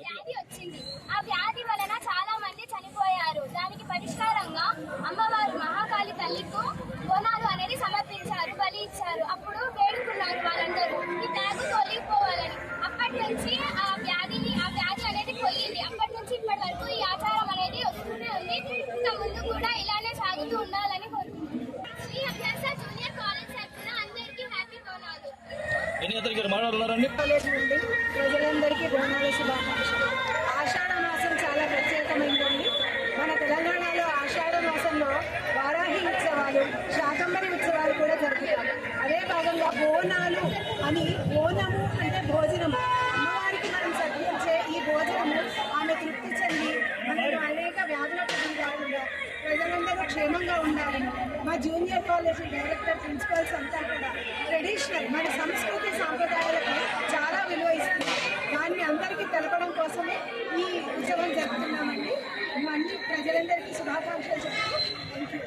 వ్యాధి వచ్చింది. ఆ వ్యాధి వలన చాలా మంది చనిపోయారు. దానికి పరిష్కారంగా అమ్మవారు మహాకాళి తల్లికు బోనాలు అనేది సమర్పించారు బలి ఇచ్చారు. అప్పుడు వేడుకున్నారు వాళ్ళందరూ. ఈ ట్యాగు తొలగిపోవాలని. అప్పటి నుంచి ఆ వ్యాధిని ఆ వ్యాధి అనేది పోయింది. అప్పటి నుంచి ఇప్పటి వరకు ఈ ఆచారం అనేది వస్తూనే ఉంది. ఇంకా ముందు కూడా ఇలానే సాగుతూ ఉండాలని కోరుకుంటున్నాను. శ్రీ అభ్యాస జూనియర్ కాలేజ్ తరఫున అందరికీ హ్యాపీ బోనాలు. ఎన్ని ఇద్దరికి మానవులు అందరికీ బోనాల శుభాకాంక్షలు. ఆషాఢ మాసం చాలా ప్రత్యేకమైనది మన తెలంగాణలో ఆషాఢ మాసంలో వారాహి ఉత్సవాలు శాకంబరి ఉత్సవాలు కూడా జరుగుతాయి అదే భాగంగా బోనాలు అని బోనము అంటే భోజనము. అమ్మవారికి మనం సర్పించే ఈ భోజనము ఆమె తృప్తి చెంది మనకు అనేక వ్యాధులకు ప్రజలందరూ క్షేమంగా ఉండాలని మా జూనియర్ కాలేజ్ డైరెక్టర్ ప్రిన్సిపల్స్ 现在，你拿上去了。